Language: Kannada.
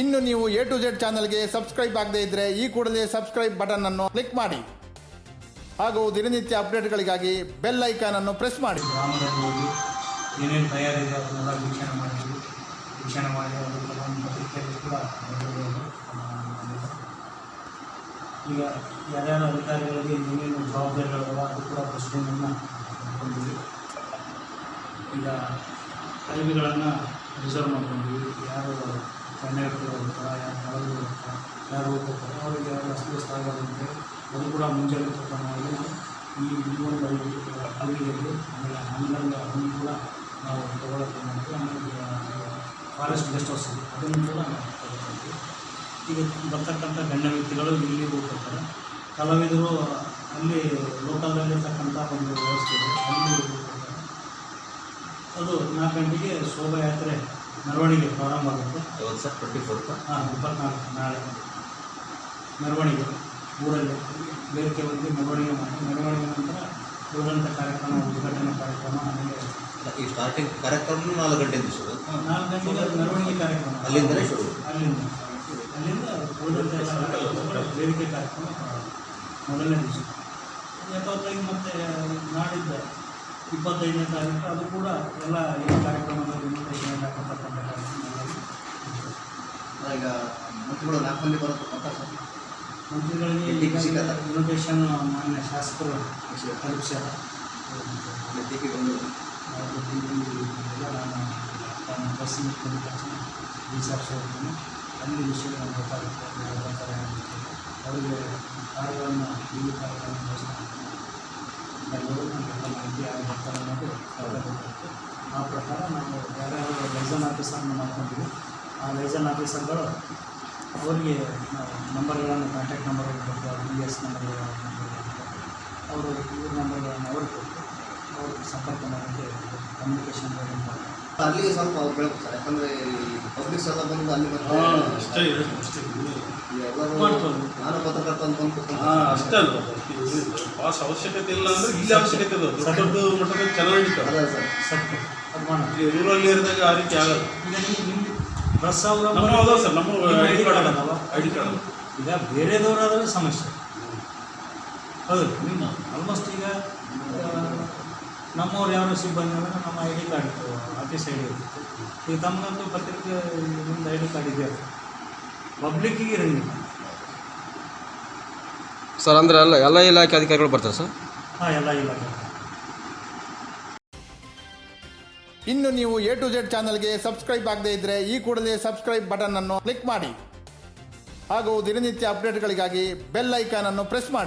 ಇನ್ನು ನೀವು ಎ ಟು ಜೆಡ್ ಚಾನಲ್ಗೆ ಸಬ್ಸ್ಕ್ರೈಬ್ ಆಗದೇ ಇದ್ರೆ ಈ ಕೂಡಲೇ ಸಬ್ಸ್ಕ್ರೈಬ್ ಬಟನ್ ಅನ್ನು ಕ್ಲಿಕ್ ಮಾಡಿ. ಹಾಗೂ ದಿನನಿತ್ಯ ಅಪ್ಡೇಟ್ಗಳಿಗಾಗಿ ಬೆಲ್ ಐಕಾನ್ ಅನ್ನು ಪ್ರೆಸ್ ಮಾಡಿ. ಈಗ ಯಾರ್ಯಾರು ಅಧಿಕಾರಿಗಳಿಗೆ ಏನೇನು ಅದು ಕೂಡ ಪ್ರಶ್ನೆಯನ್ನು ಈಗ ರಿಸರ್ವ್ ಮಾಡ್ಕೊಂಡ್ವಿ ಯಾರು ಕಂಡಕ್ಟರ್ ಹೋಗ್ತಾರೆ, ಯಾರು ಒಳಗೆ ಹೋಗ್ತಾರೆ, ಯಾರು ಹೋಗ್ತಾರೆ ಅವ್ರಿಗೆ ಯಾರು ಅಸ್ತವ್ಯಸ್ತ ಆಗೋದಂತೆ ಅದು ಕೂಡ ಮುಂಜಾನೆ ಕ್ರಮವಾಗಿ ಈ ಈ ಒಂದು ಅಲ್ಲಿಯಲ್ಲಿ ಆಮೇಲೆ ಹನ್ನೊಂದು ಅದನ್ನು ಕೂಡ ನಾವು ತಗೊಳ್ಳೋಕೆ ಮಾಡ್ತೀವಿ ಆಮೇಲೆ ಫಾರೆಸ್ಟ್ ಗೆಸ್ಟ್ ಹೌಸ್ ಅದನ್ನು ಕೂಡ ನಾವು ತಗೊಳ್ತೀವಿ ಈಗ ಬರ್ತಕ್ಕಂಥ ಗಣ್ಯ ವ್ಯಕ್ತಿಗಳು ಇಲ್ಲಿ ಹೋಗ್ತಾರೆ ಕಲಾವಿದರು ಅಲ್ಲಿ ಲೋಕಲ್ನಲ್ಲಿರ್ತಕ್ಕಂಥ ಒಂದು ವ್ಯವಸ್ಥೆ ಇದೆ. ಅಲ್ಲಿ ಅದು ನಾಲ್ಕು ಗಂಟೆಗೆ ಶೋಭಾಯಾತ್ರೆ ಮೆರವಣಿಗೆ ಪ್ರಾರಂಭ ಆಗುತ್ತೆ. ಯಾವತ್ತು ಸರ್? ಟ್ವೆಂಟಿ ಫೋರ್ತ್ ಹಾಂ ಇಪ್ಪತ್ನಾಲ್ಕು ನಾಳೆ ಮೆರವಣಿಗೆ ಊರಲ್ಲಿ. ಬೇರೆ ಬಂದು ಮೆರವಣಿಗೆ ಮಾಡಿ ಮೆರವಣಿಗೆ ನಂತರ ಊರಂಥ ಕಾರ್ಯಕ್ರಮ ಉದ್ಘಾಟನೆ ಕಾರ್ಯಕ್ರಮ ಆಮೇಲೆ ಈ ಸ್ಟಾರ್ಟಿಂಗ್ ಕಾರ್ಯಕ್ರಮ ನಾಲ್ಕು ಗಂಟೆಯಿಂದ ಶುರು ನಾಲ್ಕು ಗಂಟೆಗೆ ಮೆರವಣಿಗೆ ಕಾರ್ಯಕ್ರಮ. ಅಲ್ಲಿಂದಲೇ ಶುರು ಅಲ್ಲಿಂದ ಅಲ್ಲಿಂದ ಊರಂಥ ಬೇಡಿಕೆ ವೇದಿಕೆ ಕಾರ್ಯಕ್ರಮ ಮೊದಲನೇ ದಿವಸ. ಯಥಾವತ್ತಾಗಿ ಮತ್ತೆ ನಾಡಿದ್ದ ಇಪ್ಪತ್ತೈದನೇ ತಾರೀಕು ಅದು ಕೂಡ ಎಲ್ಲ ಏನು ಕಾರ್ಯಕ್ರಮದ ಇನ್ವಿಟೇಷನ್ ಹಾಕತಕ್ಕಂಥ ಕಾರ್ಯಕ್ರಮ ಎಲ್ಲ ಈಗ ಮಂತ್ರಿಗಳು ನಾಲ್ಕು ಮಂದಿ ಬರುತ್ತೆ ಸರ್ ಮಂತ್ರಿಗಳಿಗೆ? ಇನ್ವಿಟೇಷನ್ ಮಾನ್ಯ ಶಾಸಕರು ತಲುಪಿಸ್ಯಾರ ಟಿಕೆ ಬಂದು. ನಾನು ತನ್ನ ಬಸ್ ಮುಖ್ಯದ ತಕ್ಷಣ ಅಲ್ಲಿ ವಿಷಯಗಳನ್ನು ಗೊತ್ತಾಗುತ್ತೆ. ಅವರಿಗೆ ಕಾರ್ಯಗಳನ್ನು ಈ ಕಾರ್ಯಗಳನ್ನು ಎಲ್ಲರೂ ನಮಗೆಲ್ಲ ಮಾಹಿತಿ ಯಾರು ಬರ್ತಾರೆ ಅನ್ನೋದು ಆ ಪ್ರಕಾರ ನಾವು ಯಾರ್ಯಾರು ಲೈಸನ್ ಆಫೀಸರ್ನ ಮಾಡ್ಕೊಂಡಿದ್ವಿ ಆ ಲೈಸನ್ ಆಫೀಸರ್ಗಳು ಅವರಿಗೆ ನಂಬರ್ಗಳನ್ನು ಕಾಂಟ್ಯಾಕ್ಟ್ ನಂಬರ್ಗಳು ಕೊಟ್ಟು ಬಿ ಎಸ್ ನಂಬರ್ಗಳನ್ನು ಅವರು ಇವ್ರ ನಂಬರ್ಗಳನ್ನು ಅವ್ರಿಗೆ ಕೊಟ್ಟು ಅವರು ಸಂಪರ್ಕ ಮಾಡೋಕ್ಕೆ ಕಮ್ಯುನಿಕೇಷನ್ ಅಲ್ಲಿ ಸ್ವಲ್ಪ ಅವ್ರು ಬೆಳಕು ಸರ್ ಯಾಕಂದ್ರೆ ಪಬ್ಲಿಕ್ಸ್ ಎಲ್ಲ ಬಂದು ಅಲ್ಲಿ ಬರ್ತಾರೆ ಅಷ್ಟೇ ಅಷ್ಟೇ ನಾನು ಪತ್ರಕರ್ತ ಅಂತ ಬಂದು ಅಷ್ಟೇ ಅಲ್ವಾ? ಪಾಸ್ ಅವಶ್ಯಕತೆ ಇಲ್ಲ ಅಂದ್ರೆ ಇಲ್ಲಿ ಅವಶ್ಯಕತೆ ಇದೆ ದೊಡ್ಡ ದೊಡ್ಡ ಮಟ್ಟದಲ್ಲಿ ಚೆನ್ನಾಗಿ ರೂರಲ್ ಏರಿಯಾದಾಗ ಆ ರೀತಿ ಆಗಲ್ಲ ಬಸ್ ನಮ್ಮ ಸರ್ ನಮ್ಮ ಐ ಡಿ ಕಾರ್ಡ್ ಅಲ್ಲ ಐ ಡಿ ಕಾರ್ಡ್ ಈಗ ಬೇರೆದವರಾದ್ರೆ ಸಮಸ್ಯೆ ಹೌದು ನಿಮ್ಮ ಆಲ್ಮೋಸ್ಟ್ ಈಗ ನಮ್ಮವ್ರು ಯಾರು ಸಿಬ್ಬಂದಿ ಅಂದ್ರೆ ನಮ್ಮ ಐ ಡಿ ಕಾರ್ಡ್ ಇತ್ತು ಆಫೀಸ್ ಐ ಡಿ ಇರ್ತಿತ್ತು ಈಗ ತಮ್ಮಂತೂ ಪತ್ರಿಕೆ ನಿಮ್ದು ಐ ಡಿ ಕಾರ್ಡ್ ಇದೆ ಪಬ್ಲಿಕ್ಕಿಗೆ ಇರಂಗಿಲ್ಲ ಸರ್ ಅಂದ್ರೆ ಎಲ್ಲ ಎಲ್ಲ ಇಲಾಖೆ ಅಧಿಕಾರಿಗಳು ಬರ್ತಾರೆ ಸರ್? ಹಾಂ ಎಲ್ಲ ಇಲಾಖೆ. ಇನ್ನು ನೀವು ಎ ಟು ಜೆಡ್ ಚಾನಲ್ಗೆ ಸಬ್ಸ್ಕ್ರೈಬ್ ಆಗದೇ ಇದ್ರೆ ಈ ಕೂಡಲೇ ಸಬ್ಸ್ಕ್ರೈಬ್ ಬಟನ್ ಅನ್ನು ಕ್ಲಿಕ್ ಮಾಡಿ. ಹಾಗೂ ದಿನನಿತ್ಯ ಅಪ್ಡೇಟ್ಗಳಿಗಾಗಿ ಬೆಲ್ ಐಕಾನ್ ಅನ್ನು ಪ್ರೆಸ್ ಮಾಡಿ.